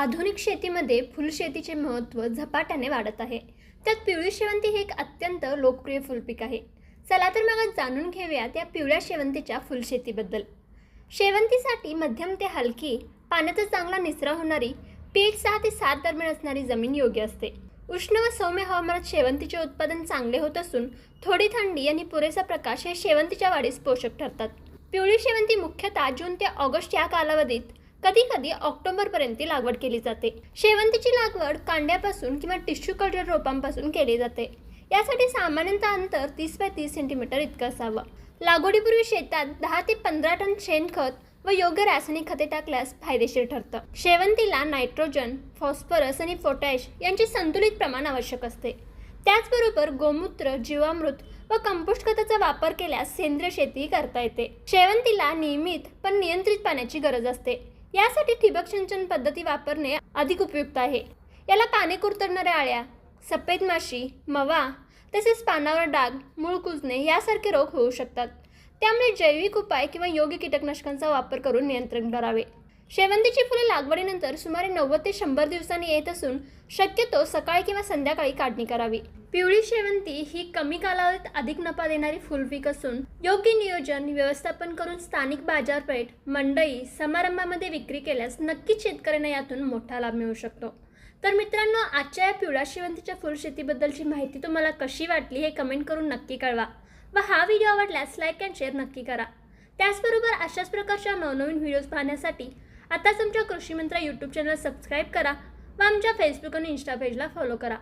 आधुनिक शेतीमध्ये फुलशेतीचे महत्त्व झपाट्याने वाढत आहे. त्यात पिवळी शेवंती हे एक अत्यंत लोकप्रिय फुलपीक आहे. चला तर मग जाणून घेऊया त्या पिवळ्या शेवंतीच्या फुलशेतीबद्दल. शेवंतीसाठी मध्यम ते हलकी पाण्याचा चांगला निचरा होणारी पीठ सहा ते सात दरम्यान असणारी जमीन योग्य असते. उष्ण व सौम्य हवामानात शेवंतीचे उत्पादन चांगले होत असून थोडी थंडी आणि पुरेसा प्रकाश हे शेवंतीच्या वाढीस पोषक ठरतात. पिवळी शेवंती मुख्यतः जून ते ऑगस्ट या कालावधीत कधी कधी ऑक्टोबरपर्यंत लागवड केली जाते. शेवंतीची लागवड कांड्यापासून किंवा टिश्यू कल्चर रोपांपासून केली जाते. यासाठी सामान्यतः अंतर तीस बाय तीस सेंटीमीटर इतकं असावं. लागवडीपूर्वी शेतात दहा ते पंधरा टन शेणखत व योग्य रासायनिक खते टाकल्यास फायदेशीर ठरतं. शेवंतीला नायट्रोजन फॉस्फरस आणि पोटॅश यांचे संतुलित प्रमाण आवश्यक असते. त्याचबरोबर गोमूत्र जीवामृत व कंपोस्ट खताचा वापर केल्यास सेंद्रिय शेती करता येते. शेवंतीला नियमित पण नियंत्रित पाण्याची गरज असते. यासाठी ठिबक सिंचन पद्धती वापरणे अधिक उपयुक्त आहे. याला पाने कुरतडणाऱ्या आळ्या सफेद माशी मवा तसेच पानावर डाग मूळ कुजणे यासारखे रोग होऊ शकतात. त्यामुळे जैविक उपाय किंवा योग्य कीटकनाशकांचा वापर करून नियंत्रण करावे. शेवंतीची फुले लागवडीनंतर सुमारे नव्वद ते शंभर दिवसांनी येत असून शक्यतो सकाळी किंवा संध्याकाळी काढणी करावी. पिवळी शेवंती ही कमी कालावधीत अधिक नफा देणारी फुलपीक असून योग्य नियोजन व्यवस्थापन करून स्थानिक बाजारपेठ मंडई समारंभामध्ये विक्री केल्यास नक्कीच शेतकऱ्यांना यातून मोठा लाभ मिळू शकतो. तर मित्रांनो आजच्या या पिवळ्या शेवंतीच्या फुलशेतीबद्दलची माहिती तुम्हाला कशी वाटली हे कमेंट करून नक्की कळवा व हा व्हिडिओ आवडल्यास लाईक अँड शेअर नक्की करा. त्याचबरोबर अशाच प्रकारच्या नवनवीन व्हिडिओज पाहण्यासाठी आताच आमच्या कृषीमंत्रा यूट्यूब चॅनल सबस्क्राईब करा व आमच्या फेसबुक आणि इन्स्टा पेजला फॉलो करा.